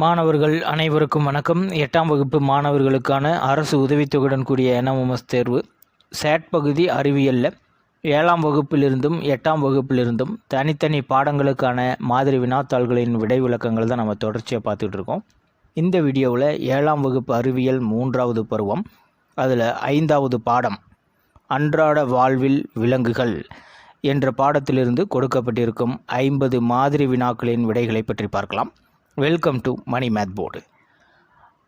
மாணவர்கள் அனைவருக்கும் வணக்கம். எட்டாம் வகுப்பு மாணவர்களுக்கான அரசு உதவித்தொகையுடன் கூடிய என்எம்எஸ் தேர்வு சேட் பகுதி அறிவியலில். ஏழாம் வகுப்பிலிருந்தும் எட்டாம் வகுப்பிலிருந்தும் தனித்தனி பாடங்களுக்கான மாதிரி வினாத்தாள்களின் விடை விளக்கங்கள் தான் நம்ம தொடர்ச்சியாக பார்த்துட்டு இருக்கோம். இந்த வீடியோவில் ஏழாம் வகுப்பு அறிவியல் மூன்றாவது பருவம் அதில் ஐந்தாவது பாடம் அன்றாட வாழ்வில் விலங்குகள் என்ற பாடத்திலிருந்து கொடுக்கப்பட்டிருக்கும் ஐம்பது மாதிரி வினாக்களின் விடைகளை பற்றி பார்க்கலாம். Welcome to Mani math board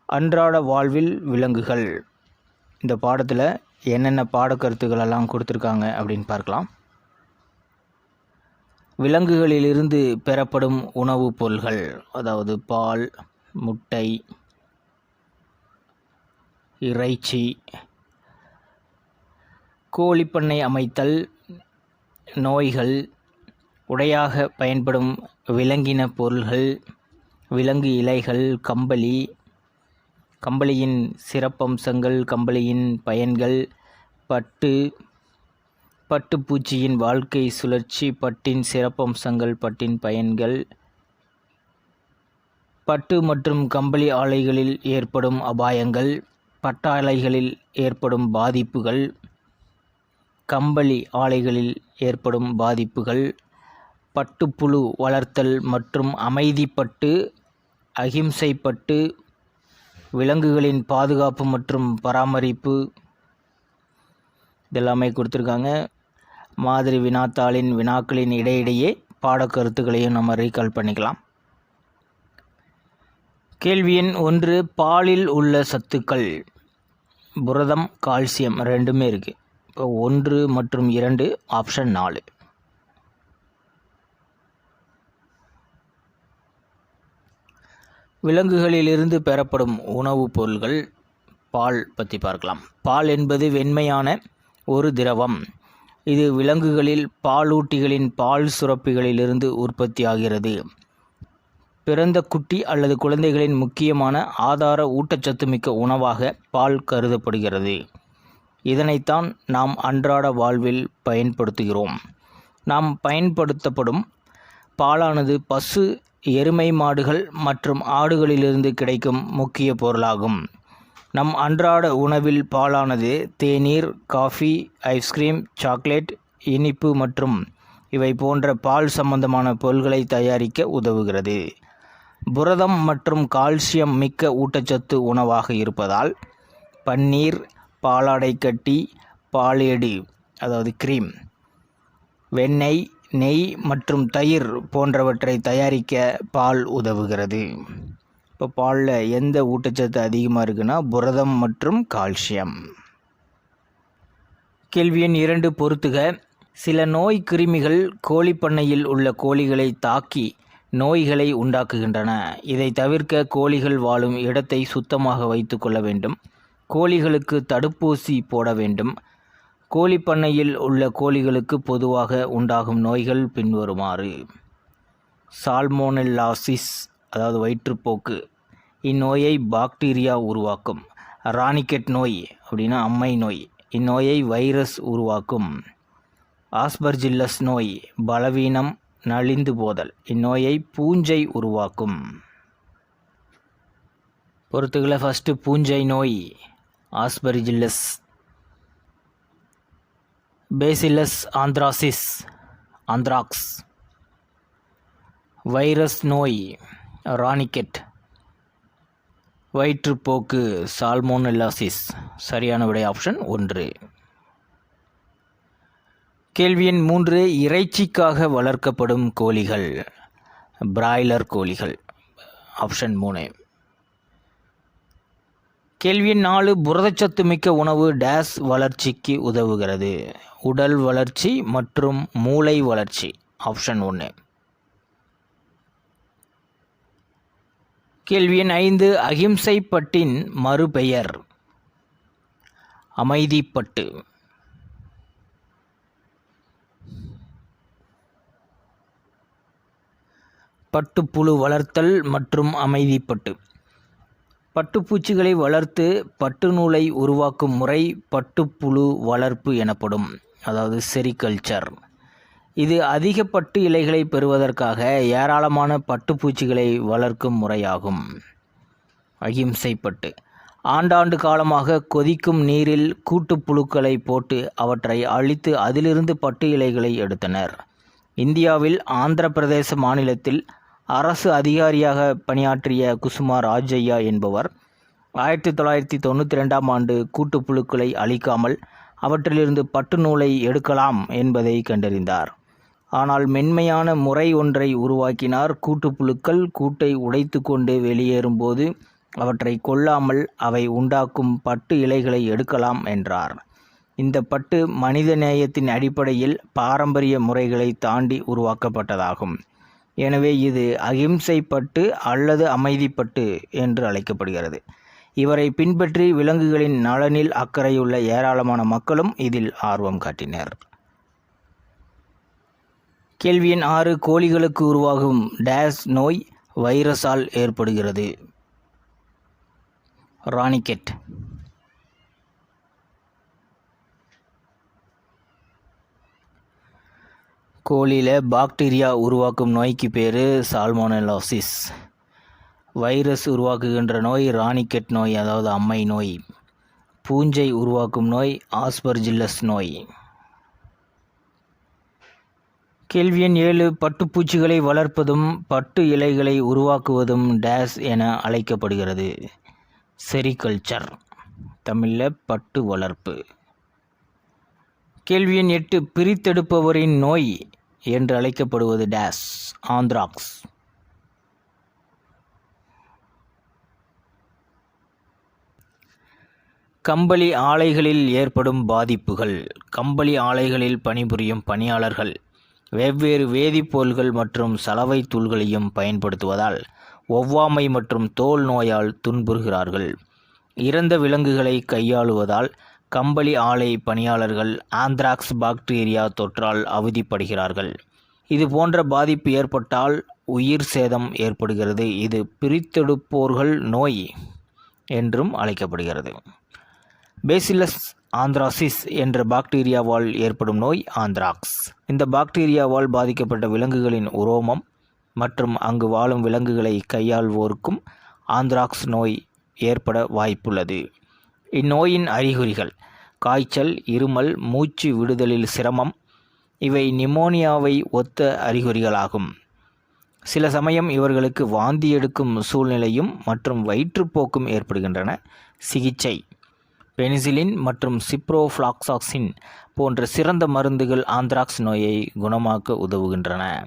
அன்றாட வாழ்வில் விலங்குகள். இந்த பாடத்தில் என்னென்ன பாடக்கருத்துக்கள் எல்லாம் கொடுத்துருக்காங்க அப்படின்னு பார்க்கலாம். விலங்குகளிலிருந்து பெறப்படும் உணவுப் பொருள்கள் அதாவது பால் முட்டை இறைச்சி கோழிப்பண்ணை அமைத்தல் நோய்கள் உடையாக பயன்படும் விலங்கின பொருள்கள் விலங்கு இலைகள் கம்பளி கம்பளியின் சிறப்பம்சங்கள் கம்பளியின் பயன்கள் பட்டு பட்டுப்பூச்சியின் வாழ்க்கை சுழற்சி பட்டின் சிறப்பம்சங்கள் பட்டின் பயன்கள். பட்டு மற்றும் கம்பளி ஆலைகளில் ஏற்படும் அபாயங்கள் பட்டாலைகளில் ஏற்படும் பாதிப்புகள் கம்பளி ஆலைகளில் ஏற்படும் பாதிப்புகள் பட்டுப்புழு வளர்த்தல் மற்றும் அமைதிப்பட்டு அகிம்சைப்பட்டு விலங்குகளின் பாதுகாப்பு மற்றும் பராமரிப்பு இதெல்லாமே கொடுத்துருக்காங்க. மாதிரி வினாத்தாளின் வினாக்களின் இடையிடையே பாடக்கருத்துக்களையும் நம்ம ரீகால் பண்ணிக்கலாம். கேள்வி எண் ஒன்று பாலில் உள்ள சத்துக்கள். புரதம் கால்சியம் ரெண்டுமே இருக்குது இப்போ ஒன்று மற்றும் இரண்டு ஆப்ஷன் நாலு. விலங்குகளிலிருந்து பெறப்படும் உணவுப் பொருள்கள் பால் பற்றி பார்க்கலாம். பால் என்பது வெண்மையான ஒரு திரவம். இது விலங்குகளில் பாலூட்டிகளின் பால் சுரப்பிகளிலிருந்து உற்பத்தியாகிறது. பிறந்த குட்டி அல்லது குழந்தைகளின் முக்கியமான ஆதார ஊட்டச்சத்து மிக்க உணவாக பால் கருதப்படுகிறது. இதனைத்தான் நாம் அன்றாட வாழ்வில் பயன்படுத்துகிறோம். நாம் பயன்படுத்தப்படும் பாலானது பசு எருமை மாடுகள் மற்றும் ஆடுகளிலிருந்து கிடைக்கும் முக்கிய பொருளாகும். நம் அன்றாட உணவில் பாலானது தேநீர் காஃபி ஐஸ்கிரீம் சாக்லேட் இனிப்பு மற்றும் இவை போன்ற பால் சம்பந்தமான பொருள்களை தயாரிக்க உதவுகிறது. புரதம் மற்றும் கால்சியம் மிக்க ஊட்டச்சத்து உணவாக இருப்பதால் பன்னீர் பாலாடை கட்டி பாலேடு அதாவது கிரீம் வெண்ணெய் நெய் மற்றும் தயிர் போன்றவற்றை தயாரிக்க பால் உதவுகிறது. இப்போ பாலில் எந்த ஊட்டச்சத்து அதிகமாக இருக்குன்னா புரதம் மற்றும் கால்சியம். கேள்வி எண் இரண்டு பொறுத்துக. சில நோய் கிருமிகள் கோழிப்பண்ணையில் உள்ள கோழிகளை தாக்கி நோய்களை உண்டாக்குகின்றன. இதை தவிர்க்க கோழிகள் வாழும் இடத்தை சுத்தமாக வைத்து கொள்ள வேண்டும். கோழிகளுக்கு தடுப்பூசி போட வேண்டும். கோழிப்பண்ணையில் உள்ள கோழிகளுக்கு பொதுவாக உண்டாகும் நோய்கள் பின்வருமாறு. சால்மோனெல்லாசிஸ் அதாவது வயிற்றுப்போக்கு இந்நோயை பாக்டீரியா உருவாக்கும். ராணிக்கெட் நோய் அப்படின்னா அம்மை நோய் இந்நோயை வைரஸ் உருவாக்கும். ஆஸ்பர்ஜில்லஸ் நோய் பலவீனம் நலிந்து போதல் இந்நோயை பூஞ்சை உருவாக்கும். பொறுத்துகளை ஃபஸ்ட்டு பூஞ்சை நோய் aspergillus bacillus anthracis anthrax virus நோய் ராணிக்கெட் வயிற்றுப்போக்கு சால்மோனெல்லாசிஸ் சரியான விடை ஆப்ஷன் ஒன்று. கேள்வி எண் மூன்று இறைச்சிக்காக வளர்க்கப்படும் கோழிகள் பிராய்லர் கோழிகள் ஆப்ஷன் மூணு. கேள்வி நாலு புரதச்சத்து மிக்க உணவு டேஸ் வளர்ச்சிக்கு உதவுகிறது. உடல் வளர்ச்சி மற்றும் மூளை வளர்ச்சி ஆப்ஷன் ஒன்று கேள்வி எண் ஐந்து அகிம்சை பட்டின் மறுபெயர். அமைதிப்பட்டு. பட்டுப்புழு வளர்த்தல் மற்றும் அமைதிப்பட்டு. பட்டுப்பூச்சிகளை வளர்த்து பட்டு நூலை உருவாக்கும் முறை பட்டுப்புழு வளர்ப்பு எனப்படும் அதாவது செரிகல்ச்சர். இது அதிக பட்டு இலைகளை பெறுவதற்காக ஏராளமான பட்டுப்பூச்சிகளை வளர்க்கும் முறையாகும். அகிம்சை பட்டு ஆண்டாண்டு காலமாக கொதிக்கும் நீரில் கூட்டுப்புழுக்களை போட்டு அவற்றை அழித்து அதிலிருந்து பட்டு இலைகளை எடுத்தனர். இந்தியாவில் ஆந்திர பிரதேச மாநிலத்தில் அரசு அதிகாரியாக பணியாற்றிய குசுமா ராஜையா என்பவர் ஆயிரத்தி தொள்ளாயிரத்தி தொண்ணூற்றி ரெண்டாம் ஆண்டு கூட்டுப்புழுக்களை அழிக்காமல் அவற்றிலிருந்து பட்டு நூலை எடுக்கலாம் என்பதை கண்டறிந்தார். ஆனால் மென்மையான முறை ஒன்றை உருவாக்கினார். கூட்டுப்புழுக்கள் கூட்டை உடைத்து கொண்டு வெளியேறும்போது அவற்றை கொல்லாமல் அவை உண்டாக்கும் பட்டு இலைகளை எடுக்கலாம் என்றார். இந்த பட்டு மனித நேயத்தின் அடிப்படையில் பாரம்பரிய முறைகளை தாண்டி உருவாக்கப்பட்டதாகும். எனவே இது அகிம்சை பட்டு அல்லது அமைதிப்பட்டு என்று அழைக்கப்படுகிறது. இவரை பின்பற்றி விலங்குகளின் நலனில் அக்கறையுள்ள ஏராளமான மக்களும் இதில் ஆர்வம் காட்டினர். கேள்வி எண் ஆறு கோழிகளுக்கு உருவாகும் டேஸ் நோய் வைரஸால் ஏற்படுகிறது. ராணிகெட் கோழியில் பாக்டீரியா உருவாக்கும் நோய்க்கு பேர் சால்மோனலோசிஸ் வைரஸ் உருவாக்குகின்ற நோய் ராணிகெட் நோய் அதாவது அம்மை நோய். பூஞ்சை உருவாக்கும் நோய் ஆஸ்பர்ஜில்லஸ் நோய். கேள்வி எண் ஏழு பட்டுப்பூச்சிகளை வளர்ப்பதும் பட்டு இலைகளை உருவாக்குவதும் டேஸ் என அழைக்கப்படுகிறது. செரிகல்ச்சர். தமிழில் பட்டு வளர்ப்பு. கேள்வி எண் எட்டு பிரித்தெடுப்பவரின் நோய் என்று அழைக்கப்படுவது டேஸ் ஆந்த்ராக்ஸ். கம்பளி ஆலைகளில் ஏற்படும் பாதிப்புகள். கம்பளி ஆலைகளில் பணிபுரியும் பணியாளர்கள் வெவ்வேறு வேதிப்பொருள்கள் மற்றும் சலவை தூள்களையும் பயன்படுத்துவதால் ஒவ்வாமை மற்றும் தோல் நோயால் துன்புறுகிறார்கள். இறந்த விலங்குகளை கையாளுவதால் கம்பளி ஆலை பணியாளர்கள் ஆந்த்ராக்ஸ் பாக்டீரியா தொற்றால் அவதிப்படுகிறார்கள். இது போன்ற பாதிப்பு ஏற்பட்டால் உயிர் சேதம் ஏற்படுகிறது. இது பிரித்தெடுப்போர்கள் நோய் என்றும் அழைக்கப்படுகிறது. பேசிலஸ் ஆந்த்ராசிஸ் என்ற பாக்டீரியாவால் ஏற்படும் நோய் ஆந்த்ராக்ஸ். இந்த பாக்டீரியாவால் பாதிக்கப்பட்ட விலங்குகளின் உரோமம் மற்றும் அங்கு வாழும் விலங்குகளை கையாள்வோருக்கும் ஆந்த்ராக்ஸ் நோய் ஏற்பட வாய்ப்புள்ளது. இந்நோயின் அறிகுறிகள். காய்ச்சல் இருமல் மூச்சு விடுதலில் சிரமம் இவை நிமோனியாவை ஒத்த அறிகுறிகளாகும். சில சமயம் இவர்களுக்கு வாந்தி எடுக்கும் சூழ்நிலையும் மற்றும் வயிற்றுப்போக்கும் ஏற்படுகின்றன. சிகிச்சை. பெனிசிலின் மற்றும் சிப்ரோஃப்ளாக்சாக்சின் போன்ற சிறந்த மருந்துகள் ஆந்த்ராக்ஸ் நோயை குணமாக்க உதவுகின்றன.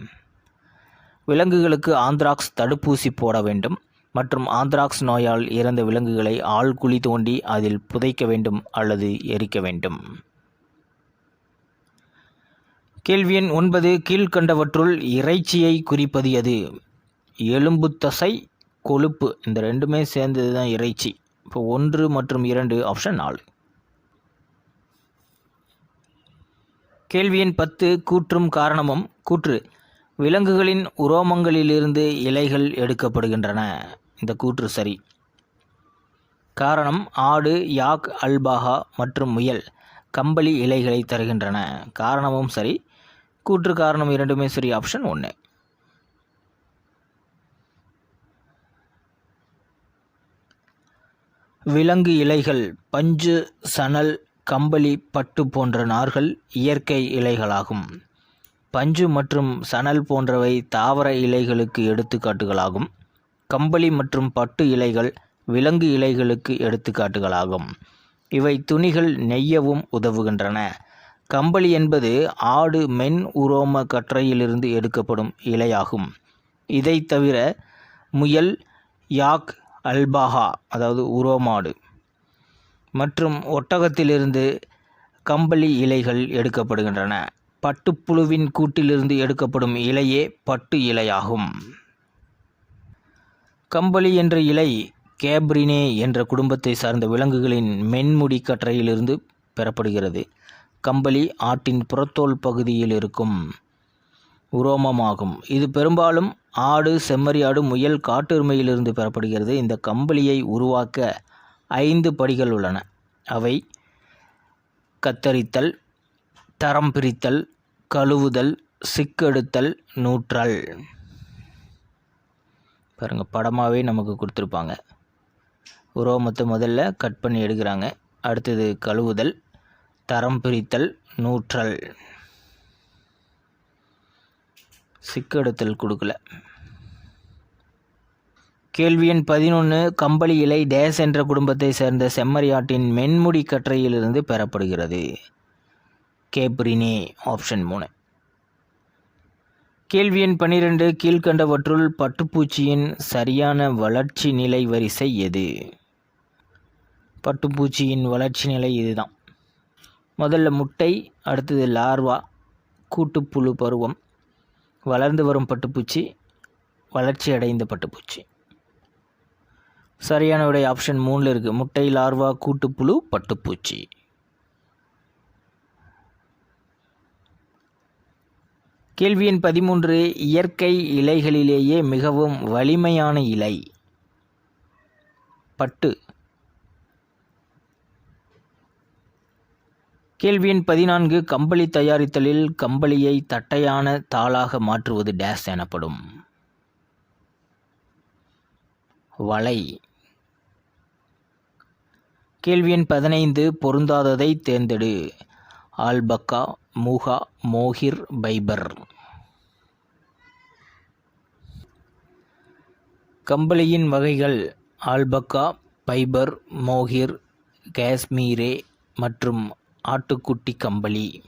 விலங்குகளுக்கு ஆந்த்ராக்ஸ் தடுப்பூசி போட வேண்டும். மற்றும் ஆந்த்ராக்ஸ் நோயால் இறந்த விலங்குகளை ஆழ்குழி தோண்டி அதில் புதைக்க வேண்டும் அல்லது எரிக்க வேண்டும். கேள்வி எண் ஒன்பது கீழ்கண்டவற்றுள் இறைச்சியை குறிப்பது எது? எலும்பு தசை கொழுப்பு. இந்த ரெண்டுமே சேர்ந்தது தான் இறைச்சி. இப்போ ஒன்று மற்றும் இரண்டு ஆப்ஷன் நாலு. கேள்வி எண் பத்து கூற்றும் காரணமும் கூற்று. விலங்குகளின் உரோமங்களிலிருந்து இலைகள் எடுக்கப்படுகின்றன. இந்த கூற்று சரி. காரணம் ஆடு யாக் அல்பாகா மற்றும் முயல் கம்பளி இலைகளை தருகின்றன. காரணமும் சரி. கூற்று காரணம் இரண்டுமே சரி. ஆப்ஷன் ஒன்று விலங்கு இலைகள் பஞ்சு சணல் கம்பளி பட்டு போன்ற நார்கள் இயற்கை இலைகளாகும். பஞ்சு மற்றும் சணல் போன்றவை தாவர இலைகளுக்கு எடுத்துக்காட்டுகளாகும். கம்பளி மற்றும் பட்டு இலைகள் விலங்கு இலைகளுக்கு எடுத்துக்காட்டுகளாகும். இவை துணிகள் நெய்யவும் உதவுகின்றன. கம்பளி என்பது ஆடு மென் உரோம கற்றையிலிருந்து எடுக்கப்படும் இலையாகும். இதை தவிர முயல் யாக் அல்பாகா அதாவது உரோமாடு மற்றும் ஒட்டகத்திலிருந்து கம்பளி இலைகள் எடுக்கப்படுகின்றன. பட்டுப்புழுவின் கூட்டிலிருந்து எடுக்கப்படும் இலையே பட்டு இலையாகும். கம்பளி என்ற இலை கேப்ரினே என்ற குடும்பத்தை சார்ந்த விலங்குகளின் மென்முடி கற்றையிலிருந்து பெறப்படுகிறது. கம்பளி ஆட்டின் புறத்தோல் பகுதியில் இருக்கும் உரோமமாகும். இது பெரும்பாலும் ஆடு செம்மறி ஆடு முயல் காட்டெருமையிலிருந்து பெறப்படுகிறது. இந்த கம்பளியை உருவாக்க ஐந்து படிகள் உள்ளன. அவை கத்தரித்தல் தரம் பிரித்தல் கழுவுதல் சிக்கெடுத்தல் நூற்றல். பாருங்கள் படமாகவே நமக்கு கொடுத்துருப்பாங்க. உரோமத்தை முதல்ல கட் பண்ணி எடுக்கிறாங்க. அடுத்தது கழுவுதல் தரம் பிரித்தல் நூற்றல். சிக்கெடுத்தல் கொடுக்கல. கேள்வி எண் பதினொன்று கம்பளி இலை டேஸ் என்ற குடும்பத்தை சேர்ந்த செம்மறியாட்டின் மென்முடி கற்றையிலிருந்து பெறப்படுகிறது. கேப்ரினே ஆப்ஷன் மூணு. கேள்வி எண் பன்னிரெண்டு கீழ்கண்டவற்றுள் பட்டுப்பூச்சியின் சரியான வளர்ச்சி நிலை வரிசை எது? பட்டுப்பூச்சியின் வளர்ச்சி நிலை இதுதான். முதல்ல முட்டை அடுத்தது லார்வா கூட்டுப்புழு பருவம் வளர்ந்து வரும் பட்டுப்பூச்சி வளர்ச்சி அடைந்த பட்டுப்பூச்சி. சரியான விடை ஆப்ஷன் மூணில் இருக்குது முட்டை லார்வா கூட்டுப்புழு பட்டுப்பூச்சி. கேள்வி எண் பதிமூன்று இயற்கை இலைகளிலேயே மிகவும் வலிமையான இலை. பட்டு. கேள்வி எண் பதினான்கு கம்பளி தயாரித்தலில் கம்பளியை தட்டையான தாளாக மாற்றுவது டேஸ் எனப்படும். வலை. கேள்வி எண் பதினைந்து பொருந்தாததை தேர்ந்தெடு. ஆல்பக்கா மூகா மோஹிர் பைபர். கம்பளியின் வகைகள் ஆல்பக்கா பைபர் மோஹிர் காஷ்மீரே மற்றும் ஆட்டுக்குட்டி கம்பளி.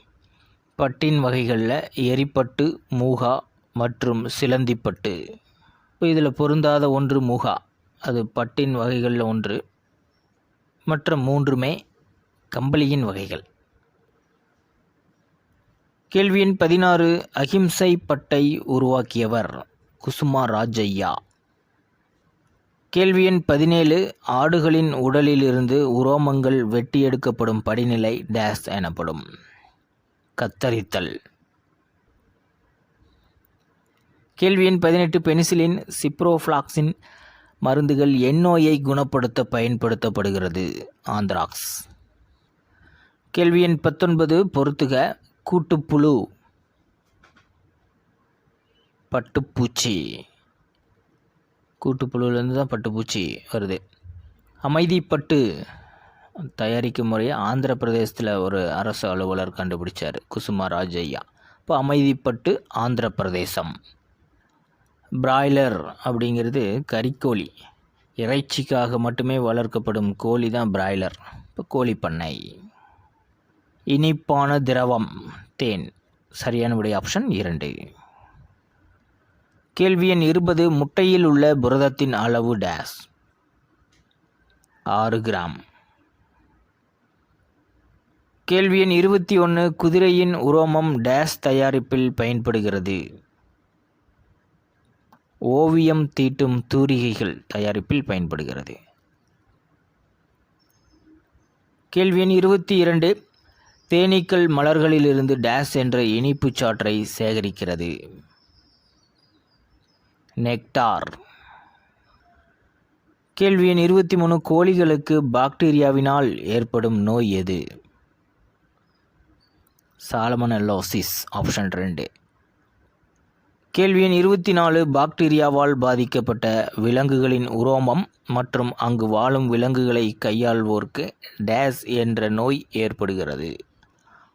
பட்டின் வகைகளில் எரிப்பட்டு மூகா மற்றும் சிலந்திப்பட்டு. இப்போ இதில் பொருந்தாத ஒன்று மூகா அது பட்டின் வகைகளில் ஒன்று. மற்ற மூன்றுமே கம்பளியின் வகைகள். கேள்வி எண் பதினாறு அகிம்சை பட்டை உருவாக்கியவர் குசுமா ராஜையா கேள்வி எண் பதினேழு ஆடுகளின் உடலிலிருந்து உரோமங்கள் வெட்டி எடுக்கப்படும் படிநிலை டேஸ் எனப்படும். கத்தரித்தல். கேள்வி எண் பதினெட்டு பெனிசிலின் சிப்ரோஃப்ளாக்ஸின் மருந்துகள் எந்நோயை குணப்படுத்த பயன்படுத்தப்படுகிறது. ஆந்த்ராக்ஸ். கேள்வி எண் பத்தொன்பது பொறுத்துக கூட்டுப்புழு. பட்டுப்பூச்சி. கூட்டுப்புழுலேருந்து தான் பட்டுப்பூச்சி வருது. அமைதிப்பட்டு தயாரிக்கும் முறையை ஆந்திர பிரதேசத்தில் ஒரு அரசு அலுவலர் கண்டுபிடிச்சார் குசுமா ராஜையா இப்போ அமைதிப்பட்டு ஆந்திர பிரதேசம். பிராய்லர் அப்படிங்கிறது கறிக்கோழி. இறைச்சிக்காக மட்டுமே வளர்க்கப்படும் கோழி தான் பிராய்லர். இப்போ கோழி பண்ணை இனிப்பான திரவம். தேன். சரியான விடை ஆப்ஷன் இரண்டு. கேள்வி எண் இருபது முட்டையில் உள்ள புரதத்தின் அளவு டேஸ் ஆறு கிராம். கேள்வி எண் இருபத்தி ஒன்று குதிரையின் உரோமம் டேஸ் தயாரிப்பில் பயன்படுகிறது. ஓவியம் தீட்டும் தூரிகைகள் தயாரிப்பில் பயன்படுகிறது. கேள்வி எண் இருபத்தி இரண்டு தேனீக்கள் மலர்களிலிருந்து டேஸ் என்ற இனிப்புச் சாற்றை சேகரிக்கிறது. நெக்டார். கேள்வி எண் இருபத்தி மூணு கோழிகளுக்கு பாக்டீரியாவினால் ஏற்படும் நோய் எது? சாலமனல்லோசிஸ் ஆப்ஷன் ரெண்டு. கேள்வி எண் இருபத்தி நாலு பாக்டீரியாவால் பாதிக்கப்பட்ட விலங்குகளின் உரோமம் மற்றும் அங்கு வாழும் விலங்குகளை கையாள்வோர்க்கு டேஸ் என்ற நோய் ஏற்படுகிறது.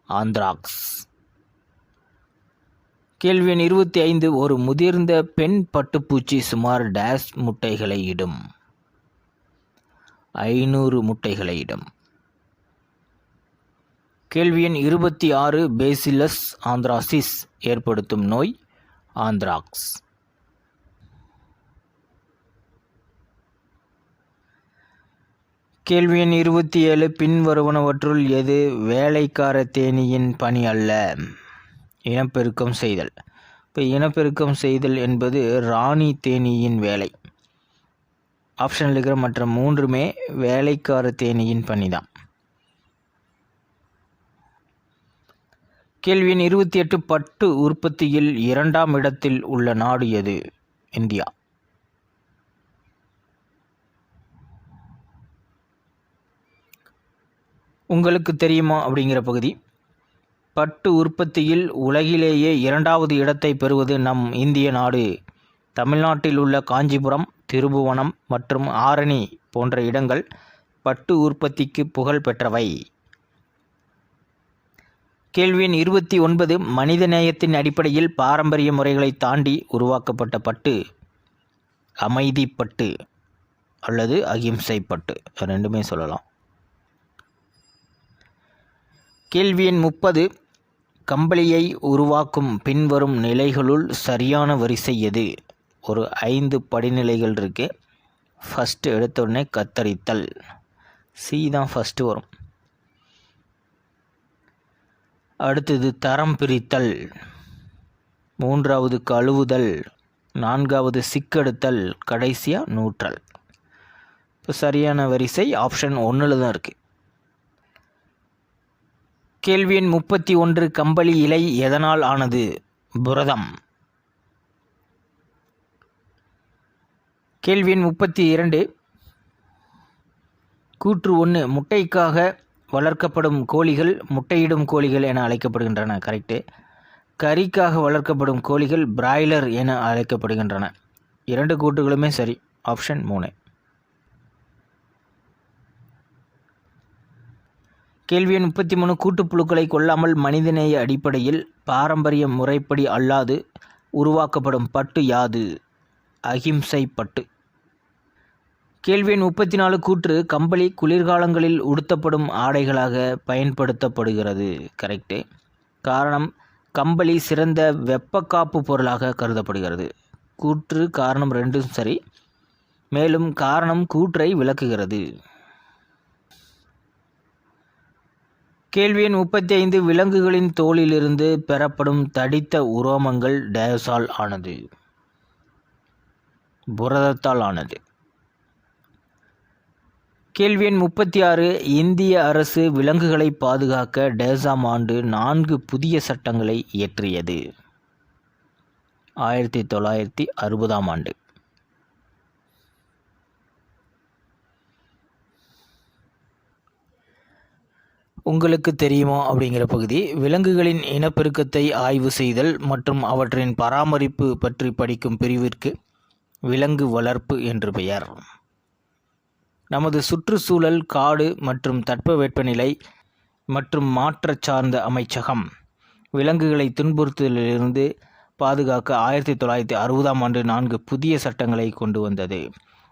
ஆந்த்ராக்ஸ். கேள்வி எண் இருபத்தி ஐந்து ஒரு முதிர்ந்த பெண் பட்டுப்பூச்சி சுமார் டேஸ் முட்டைகளை இடும். ஐநூறு முட்டைகளை இடும். கேள்வி எண் இருபத்தி ஆறு பேசிலஸ் ஆந்த்ராசிஸ் ஏற்படுத்தும் நோய் ஆந்த்ராக்ஸ். கேள்வி எண் இருபத்தி ஏழு பின்வருவனவற்றுள் எது வேலைக்கார தேனியின் பணி அல்ல? இனப்பெருக்கம் செய்தல். இப்போ இனப்பெருக்கம் செய்தல் என்பது ராணி தேனியின் வேலை. ஆப்ஷனில் இருக்கிற மற்ற மூன்றுமே வேலைக்கார தேனியின் பணி தான் கேள்வி எண் இருபத்தி எட்டு பட்டு உற்பத்தியில் இரண்டாம் இடத்தில் உள்ள நாடு எது? இந்தியா. உங்களுக்கு தெரியுமா அப்படிங்கிற பகுதி. பட்டு உற்பத்தியில் உலகிலேயே இரண்டாவது இடத்தை பெறுவது நம் இந்திய நாடு. தமிழ்நாட்டில் உள்ள காஞ்சிபுரம் திருபுவனம் மற்றும் ஆரணி போன்ற இடங்கள் பட்டு உற்பத்திக்கு புகழ் பெற்றவை. கேள்வி எண் இருபத்தி ஒன்பது மனிதநேயத்தின் அடிப்படையில் பாரம்பரிய முறைகளை தாண்டி உருவாக்கப்பட்ட பட்டு. அமைதிப்பட்டு அல்லது அகிம்சை பட்டு. ரெண்டுமே சொல்லலாம். கேள்வி எண் முப்பது கம்பளியை உருவாக்கும் பின்வரும் நிலைகளுள் சரியான வரிசை எது? ஒரு ஐந்து படிநிலைகள் இருக்குது ஃபஸ்ட்டு எடுத்த உடனே கத்தரித்தல். சி தான் ஃபஸ்ட்டு வரும். அடுத்தது தரம் பிரித்தல். மூன்றாவது கழுவுதல். நான்காவது சிக்கெடுத்தல். கடைசியாக நூற்றல். இப்போ சரியான வரிசை ஆப்ஷன் ஒன்றில் தான் இருக்குது கேள்வி எண் முப்பத்தி ஒன்று கம்பளி இலை எதனால் ஆனது? புரதம். கேள்வி எண் முப்பத்தி இரண்டு. கூற்று ஒன்று முட்டைக்காக வளர்க்கப்படும் கோழிகள் முட்டையிடும் கோழிகள் என அழைக்கப்படுகின்றன. கரெக்டு கறிக்காக வளர்க்கப்படும் கோழிகள் பிராய்லர் என அழைக்கப்படுகின்றன. இரண்டு கூட்டுகளுமே சரி. ஆப்ஷன் மூணு. கேள்வி எண் முப்பத்தி மூணு கூட்டுப்புழுக்களை கொல்லாமல் மனிதநேய அடிப்படையில் பாரம்பரிய முறைப்படி அல்லாது உருவாக்கப்படும் பட்டு யாது? அகிம்சை பட்டு. கேள்வி எண் முப்பத்தி நாலு கூற்று கம்பளி குளிர்காலங்களில் உடுத்தப்படும் ஆடைகளாக பயன்படுத்தப்படுகிறது. கரெக்டு காரணம் கம்பளி சிறந்த வெப்பக்காப்பு பொருளாக கருதப்படுகிறது. கூற்று காரணம் ரெண்டும் சரி. மேலும் காரணம் கூற்றை விளக்குகிறது. கேள்வி எண் முப்பத்தி ஐந்து விலங்குகளின் தோலிலிருந்து பெறப்படும் தடித்த உரோமங்கள் டயசால் ஆனது. புரதத்தால் ஆனது. கேள்வி எண் முப்பத்தி ஆறு இந்திய அரசு விலங்குகளை பாதுகாக்க டேசாம் ஆண்டு நான்கு புதிய சட்டங்களை இயற்றியது. ஆயிரத்தி தொள்ளாயிரத்தி அறுபதாம் ஆண்டு. உங்களுக்கு தெரியுமா அப்படிங்கிற பகுதி. விலங்குகளின் இனப்பெருக்கத்தை ஆய்வு செய்தல் மற்றும் அவற்றின் பராமரிப்பு பற்றி படிக்கும் பிரிவிற்கு விலங்கு வளர்ப்பு என்று பெயர். நமது சுற்றுச்சூழல் காடு மற்றும் தட்பவெப்பநிலை மற்றும் மாற்ற சார்ந்த அமைச்சகம் விலங்குகளை துன்புறுத்தலிலிருந்து பாதுகாக்க ஆயிரத்தி தொள்ளாயிரத்தி அறுபதாம் ஆண்டு நான்கு புதிய சட்டங்களை கொண்டு வந்தது.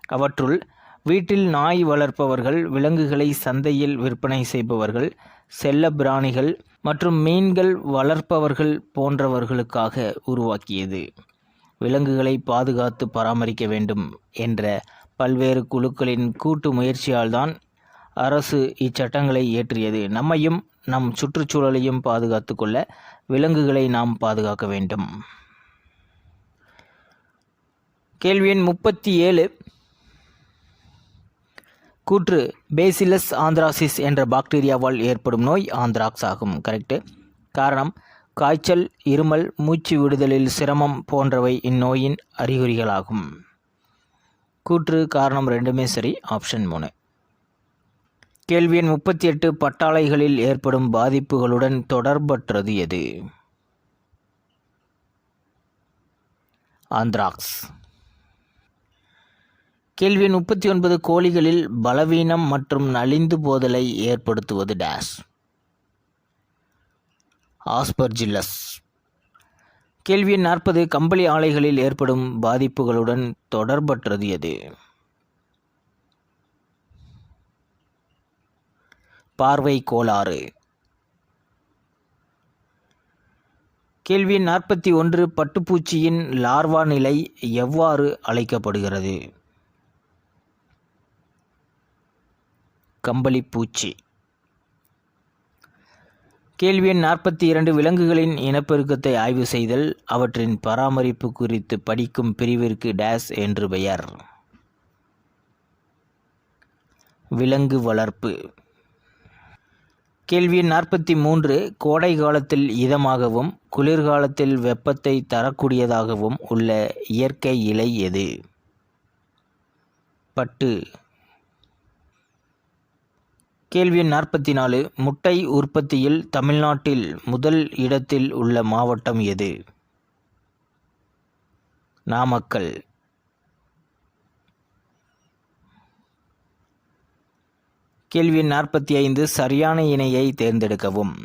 அவற்றுள் வீட்டில் நாய் வளர்ப்பவர்கள் விலங்குகளை சந்தையில் விற்பனை செய்பவர்கள் செல்ல பிராணிகள் மற்றும் மீன்கள் வளர்ப்பவர்கள் போன்றவர்களுக்காக உருவாக்கியது. விலங்குகளை பாதுகாத்து பராமரிக்க வேண்டும் என்ற பல்வேறு குழுக்களின் கூட்டு முயற்சியால்தான் அரசு இச்சட்டங்களை இயற்றியது. நம்மையும் நம் சுற்றுச்சூழலையும் பாதுகாத்து கொள்ள விலங்குகளை நாம் பாதுகாக்க வேண்டும். கேள்வி எண் முப்பத்தி ஏழு. கூற்று பேசிலஸ் ஆந்த்ராசிஸ் என்ற பாக்டீரியாவால் ஏற்படும் நோய் ஆந்த்ராக்ஸ் ஆகும். கரெக்டு காரணம் காய்ச்சல் இருமல் மூச்சு விடுதலில் சிரமம் போன்றவை இந்நோயின் அறிகுறிகளாகும். கூற்று காரணம் ரெண்டுமே சரி ஆப்ஷன் மூணு. கேள்வி எண் முப்பத்தி எட்டு பட்டாளைகளில் ஏற்படும் பாதிப்புகளுடன் தொடர்பற்றது எது? ஆந்த்ராக்ஸ் கேள்வி முப்பத்தி ஒன்பது கோழிகளில் பலவீனம் மற்றும் நலிந்து போதலை ஏற்படுத்துவது டேஷ் ஆஸ்பர்ஜில்லஸ். கேள்வி நாற்பது கம்பளி ஆலைகளில் ஏற்படும் பாதிப்புகளுடன் தொடர்பற்றது எது? பார்வை கோளாறு. கேள்வி நாற்பத்தி ஒன்று பட்டுப்பூச்சியின் லார்வா நிலை எவ்வாறு அழைக்கப்படுகிறது? கம்பளிப்பூச்சி. கேள்வி எண் நாற்பத்தி இரண்டு விலங்குகளின் இனப்பெருக்கத்தை ஆய்வு செய்தல் அவற்றின் பராமரிப்பு குறித்து படிக்கும் பிரிவிற்கு டேஸ் என்று பெயர். விலங்கு வளர்ப்பு. கேள்வி எண் நாற்பத்தி மூன்று கோடை காலத்தில் இதமாகவும் குளிர்காலத்தில் வெப்பத்தை தரக்கூடியதாகவும் உள்ள இயற்கை இலை எது? பட்டு. கேள்வி எண் நாற்பத்தி நாலு முட்டை உற்பத்தியில் தமிழ்நாட்டில் முதல் இடத்தில் உள்ள மாவட்டம் எது? நாமக்கல். கேள்வி எண் நாற்பத்தி ஐந்து சரியான இணையை தேர்ந்தெடுக்கவும்.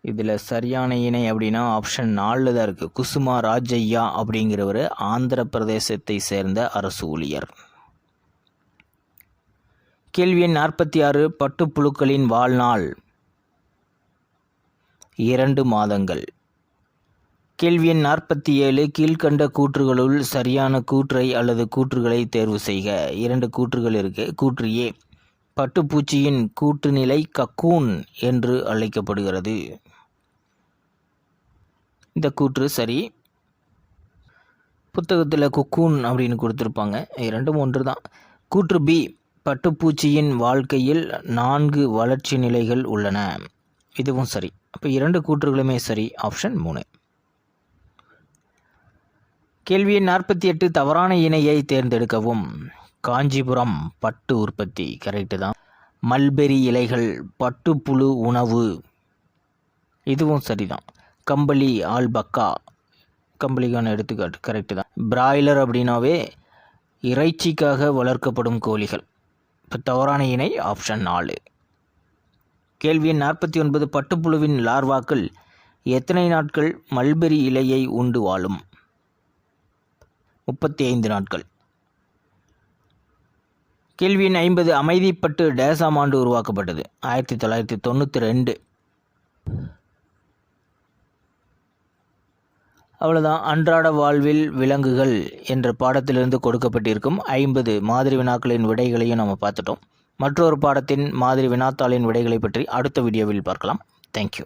இதில் சரியான இணை அப்படின்னா ஆப்ஷன் நாலில் தான் இருக்குது குசுமா ராஜையா அப்படிங்கிறவர் ஆந்திர பிரதேசத்தை சேர்ந்த அரசு ஊழியர். கேள்வி எண் நாற்பத்தி ஆறு பட்டுப்புழுக்களின் வாழ்நாள். இரண்டு மாதங்கள். கேள்வி எண் நாற்பத்தி ஏழு கீழ்கண்ட கூற்றுகளுள் சரியான கூற்றை அல்லது கூற்றுகளை தேர்வு செய்க. இரண்டு கூற்றுகள் இருக்கு. கூற்று ஏ பட்டுப்பூச்சியின் கூட்டுநிலை கக்கூன் என்று அழைக்கப்படுகிறது. இந்த கூற்று சரி. புத்தகத்தில் குக்கூன் அப்படின்னு கொடுத்துருப்பாங்க. இரண்டும் ஒன்று தான் கூற்று பி பட்டுப்பூச்சியின் வாழ்க்கையில் நான்கு வளர்ச்சி நிலைகள் உள்ளன. இதுவும் சரி. அப்போ இரண்டு கூற்றுகளுமே சரி. ஆப்ஷன் மூணு. கேள்வி நாற்பத்தி எட்டு தவறான இணையை தேர்ந்தெடுக்கவும். காஞ்சிபுரம் பட்டு உற்பத்தி. கரெக்டு தான். மல்பெரி இலைகள் பட்டுப்புழு உணவு. இதுவும் சரிதான் கம்பளி ஆல்பக்கா. கம்பளிக்கான எடுத்துக்காட்டு கரெக்டு தான். பிராய்லர் அப்படின்னாவே இறைச்சிக்காக வளர்க்கப்படும் கோழிகள். தவறான இணை ஆப்ஷன் நாலு. கேள்வி நாற்பத்தி ஒன்பது பட்டுப்புழுவின் லார்வாக்கள் எத்தனை நாட்கள் மல்பெரி இலையை உண்டு வாழும்? முப்பத்தி ஐந்து நாட்கள் கேள்வியின் ஐம்பது அமைதிப்பட்டு டேசாம் ஆண்டு உருவாக்கப்பட்டது. ஆயிரத்தி தொள்ளாயிரத்தி தொண்ணூற்றி ரெண்டு. அவ்வளோதான் அன்றாட வாழ்வில் விலங்குகள் என்ற பாடத்திலிருந்து கொடுக்கப்பட்டிருக்கும் ஐம்பது மாதிரி வினாக்களின் விடைகளையும் நம்ம பார்த்துட்டோம். மற்றொரு பாடத்தின் மாதிரி வினாத்தாளின் விடைகளை பற்றி அடுத்த வீடியோவில் பார்க்கலாம். தேங்க்யூ